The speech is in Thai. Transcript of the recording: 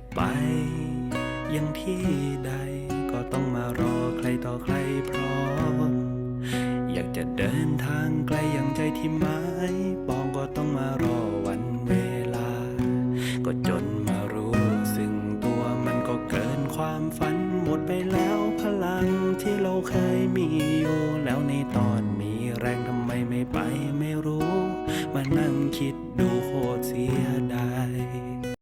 จะไป ยังที่ใดก็ต้องมารอใครต่อใครพร้อม อยากจะเดินทางไกลอย่างใจที่หมายปองก็ต้องมารอวันเวลา ก็จนมารู้ซึ่งตัวมันก็เกินความฝันหมดไปแล้วพลังที่เราเคยมีอยู่แล้วในตอนมีแรงทำไมไม่ไปไม่รู้ มานั่งคิดดูโคตรเสีย